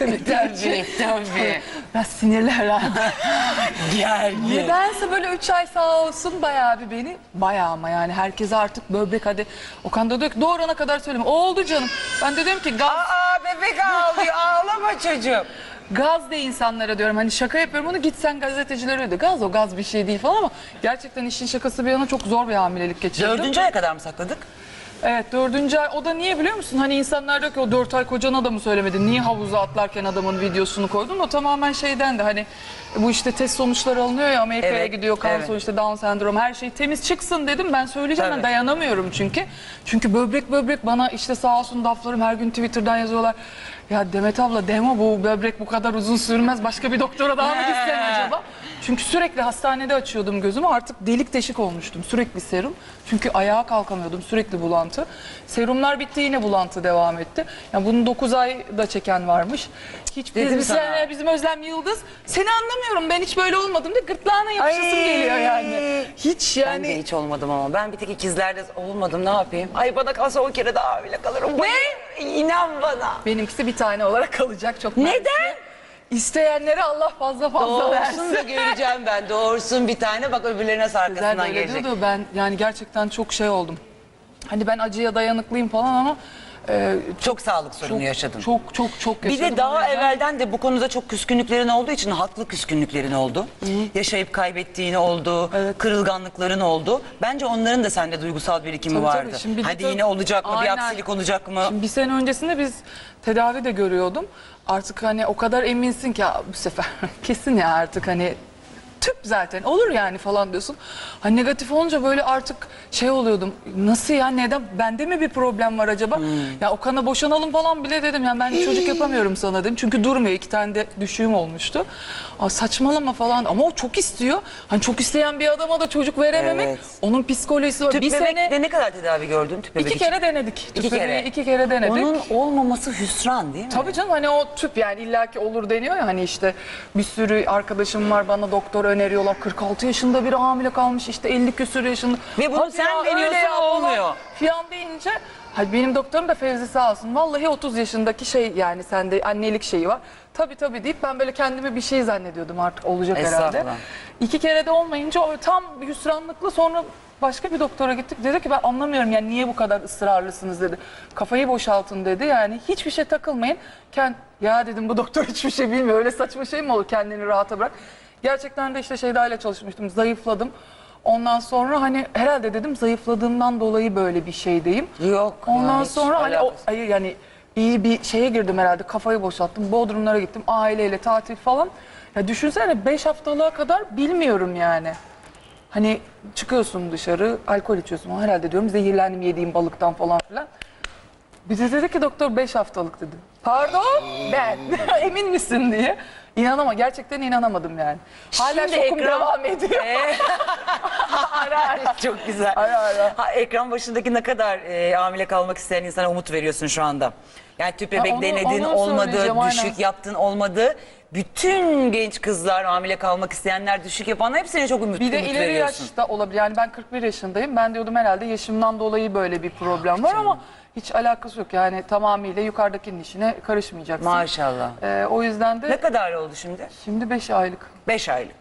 için. Tabii tabii. Biraz. Gergin. Nedense böyle üç ay sağ olsun bayağı bir beni bayağı ama yani herkese artık böbrek hadi Okan da diyor ki doğurana kadar söyleme. O oldu canım. Ben de diyorum ki gaz, Aa bebek ağlıyor ağlama çocuğum. gaz de insanlara diyorum hani şaka yapıyorum onu gitsen gazetecilere de gaz o gaz bir şey değil falan ama gerçekten işin şakası bir yana çok zor bir hamilelik geçirdim. Dördüncü aya kadar mı sakladık? Evet dördüncü ay o da niye biliyor musun? Hani insanlar diyor ki o dört ay kocana da mı söylemedin? Niye havuza atlarken adamın videosunu koydun? O tamamen şeyden de hani bu işte test sonuçları alınıyor ya Amerika'ya Evet, gidiyor kan evet. sonuçta Down sendrom her şey temiz çıksın dedim. Ben söyleyeceğim ben dayanamıyorum çünkü. Çünkü böbrek böbrek bana işte sağ olsun daflarım her gün Twitter'dan yazıyorlar. Ya Demet abla demo bu böbrek bu kadar uzun sürmez başka bir doktora daha mı gitsen acaba? Çünkü sürekli hastanede açıyordum gözümü artık delik deşik olmuştum sürekli serum. Çünkü ayağa kalkamıyordum sürekli bulantı. Serumlar bitti yine bulantı devam etti. Yani bunu 9 ay da çeken varmış. Hiç Dedim bizim, sana. bizim Özlem Yıldız seni anlamıyorum ben hiç böyle olmadım de gırtlağına yapışasım Ay. geliyor yani. Hiç Ben yani. de hiç olmadım ama. Ben bir tek ikizlerde olmadım ne yapayım? Ay bana kalsa o kere daha hamile kalırım. Ne? İnan bana. Benimkisi bir tane olarak kalacak çok Neden? mersi. İsteyenlere Allah fazla fazla Doğursun versin. da göreceğim ben. Doğursun bir tane bak öbürlerine Güzel arkasından böyle gelecek. diyordu ben yani gerçekten çok şey oldum. Hani ben acıya dayanıklıyım falan ama e, Çok sağlık sorunu çok, yaşadın. Çok çok çok Bir yaşadım. de daha yüzden- evvelden de bu konuda çok küskünlüklerin olduğu için haklı küskünlüklerin oldu. Yaşayıp kaybettiğin oldu, kırılganlıkların oldu. Bence onların da sende duygusal birikimi Tabii, tabii. vardı. Şimdi bir de Hadi tabii- yine olacak mı, bir Aynen. aksilik olacak mı? Şimdi bir sene öncesinde biz tedavi de görüyordum. Artık hani o kadar eminsin ki "Ya bu sefer kesin ya artık hani tüp zaten olur yani falan diyorsun. Hani negatif olunca böyle artık şey oluyordum. Nasıl ya neden bende mi bir problem var acaba? Ya o kana boşanalım falan bile dedim. Yani ben çocuk yapamıyorum sana dedim. Çünkü durmuyor. iki tane de düşüğüm olmuştu. Aa, saçmalama falan ama o çok istiyor. Hani çok isteyen bir adama da çocuk verememek. Evet. Onun psikolojisi var. Tüp bir bebekte sene ne kadar tedavi gördün tüp bebek iki için? kere denedik. İki kere. bebeği iki kere denedik. Onun olmaması hüsran değil mi? Tabii canım hani o tüp yani illaki olur deniyor ya hani işte bir sürü arkadaşım var bana doktor öneriyorlar 46 yaşında biri hamile kalmış işte 50 küsur yaşında. Ve bunu Hadi sen ya, deniyorsun, öyle ya falan olmuyor. Filan deyince Hayır benim doktorum da Fevzi sağ olsun. Vallahi 30 yaşındaki şey yani sende annelik şeyi var. Tabii tabii deyip ben böyle kendimi bir şey zannediyordum artık olacak herhalde. Estağfurullah. İki kere de olmayınca o tam hüsranlıkla sonra başka bir doktora gittik. Dedi ki ben anlamıyorum yani niye bu kadar ısrarlısınız dedi. Kafayı boşaltın dedi yani hiçbir şey takılmayın. Kend ya dedim bu doktor hiçbir şey bilmiyor öyle saçma şey mi olur kendini rahata bırak. Gerçekten de işte Şeyda ile çalışmıştım zayıfladım. Ondan sonra hani herhalde dedim zayıfladığımdan dolayı böyle bir şeydeyim. Yok Ondan ya, hiç sonra hani o alakası. ay, yani iyi bir şeye girdim herhalde kafayı boşalttım. Bodrumlara gittim aileyle tatil falan. Ya düşünsene 5 haftalığa kadar bilmiyorum yani. Hani çıkıyorsun dışarı alkol içiyorsun herhalde diyorum zehirlendim yediğim balıktan falan filan. Bize dedi ki doktor 5 haftalık dedi. Pardon ben emin misin diye. İnanama gerçekten inanamadım yani. Hala Şimdi şokum ekran- devam ediyor. ara ara. Çok güzel. Ara ara. Ha, ekran başındaki ne kadar e, hamile kalmak isteyen insana umut veriyorsun şu anda. Yani tüp bebek onu- denedin onu olmadı, söyleyeceğim, aynen. düşük yaptın olmadı. Bütün genç kızlar hamile kalmak isteyenler, düşük yapanlar hepsine çok umut, Bir de ileri veriyorsun. yaşta olabilir. Yani ben 41 yaşındayım. Ben diyordum herhalde yaşımdan dolayı böyle bir problem var ama hiç alakası yok. Yani tamamıyla yukarıdakinin işine karışmayacaksın. Maşallah. Ee, o yüzden de Ne kadar oldu şimdi? şimdi 5 aylık. 5 aylık.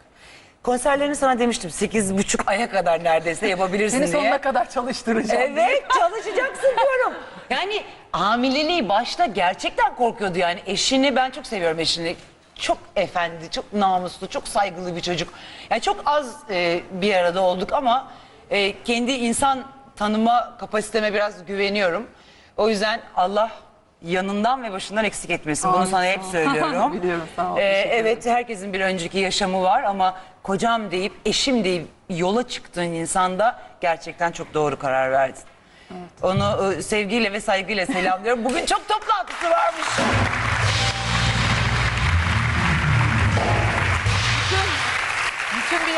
Konserlerini sana demiştim. Sekiz buçuk aya kadar neredeyse yapabilirsin Seni diye. sonuna kadar çalıştıracağım. Evet çalışacaksın diyorum. Yani hamileliği başta gerçekten korkuyordu yani eşini ben çok seviyorum eşini. Çok efendi, çok namuslu, çok saygılı bir çocuk. Yani çok az e, bir arada olduk ama e, kendi insan tanıma kapasiteme biraz güveniyorum. O yüzden Allah yanından ve başından eksik etmesin. Bunu Amin, sana hep söylüyorum. Biliyorum, sağ ol, E, teşekkür ederim. evet herkesin bir önceki yaşamı var ama kocam deyip eşim deyip yola çıktığın insanda gerçekten çok doğru karar verdin. Onu e, sevgiyle ve saygıyla selamlıyorum. Bugün çok toplantısı varmış.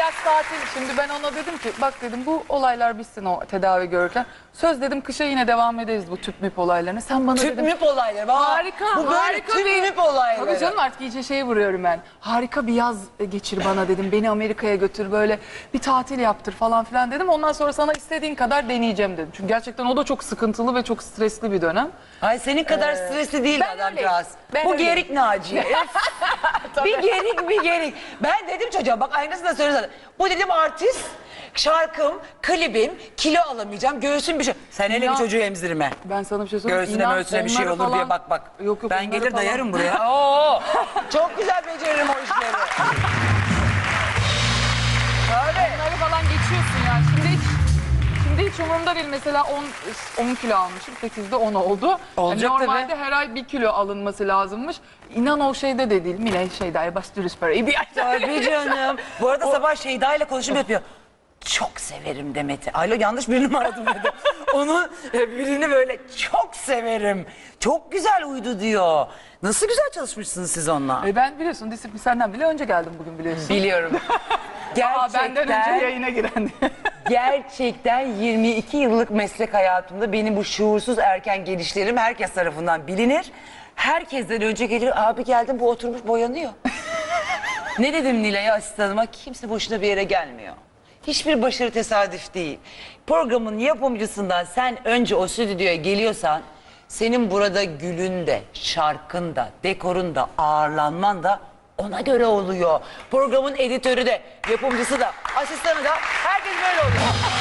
Yaz tatil. Şimdi ben ona dedim ki bak dedim bu olaylar bitsin o tedavi görürken. Söz dedim kışa yine devam ederiz bu tüp müp olaylarına. Sen bana Tüp dedim. müp olayları. Aa, Harika, Bu böyle harika tüp bir... müp olayları. Tabii canım artık iyice şey vuruyorum ben. Harika bir yaz geçir bana dedim. Beni Amerika'ya götür böyle bir tatil yaptır falan filan dedim. Ondan sonra sana istediğin kadar deneyeceğim dedim. Çünkü gerçekten o da çok sıkıntılı ve çok stresli bir dönem. Ay senin kadar stresli değil ben adamcağız. öyleyim, ben Bu öyleyim. gerik Naciye. bir gerik bir gerik. Ben dedim çocuğa bak aynısını da söylesene. Bu dedim artist. Şarkım, klibim, kilo alamayacağım, göğsüm bir şey. Sen hele bir çocuğu emzirme. Ben sana bir şey söyleyeyim. Göğsüne İnan möğsüne bir şey onları olur diye falan- bak bak. Yok yok ben onları gelir falan- dayarım buraya. Oo, çok güzel beceririm o işleri. Tabii. Bunları falan geçiyorsun ya. Şimdi hiç Şimdi hiç umurumda değil. Mesela 10, 10 kilo almışım. 8'de 10 oldu. Olacak Yani normalde her ay 1 kilo alınması lazımmış. İnan o şeyde de değil. Mine şeyde baş dürüst parayı bir ay. Tabii canım. Bu arada sabah Şeyda ile konuşup yapıyor. Çok severim Demet'i. Alo yanlış birini mi aradım dedi. Onun e, birini böyle çok severim. Çok güzel uydu diyor. Nasıl güzel çalışmışsınız siz onunla. E ben biliyorsun disiplin senden bile önce geldim bugün biliyorsun. Biliyorum. Aa, Gerçekten, benden önce yayına giren. Gerçekten 22 yıllık meslek hayatımda benim bu şuursuz erken gelişlerim herkes tarafından bilinir. Herkesten önce gelir abi geldim bu oturmuş boyanıyor. ne dedim Nilay'a asistanıma kimse boşuna bir yere gelmiyor. Hiçbir başarı tesadüf değil. Programın yapımcısından sen önce o stüdyoya geliyorsan senin burada gülün de, şarkın da, dekorun da, ağırlanman da ona göre oluyor. Programın editörü de, yapımcısı da, asistanı da herkes böyle oluyor.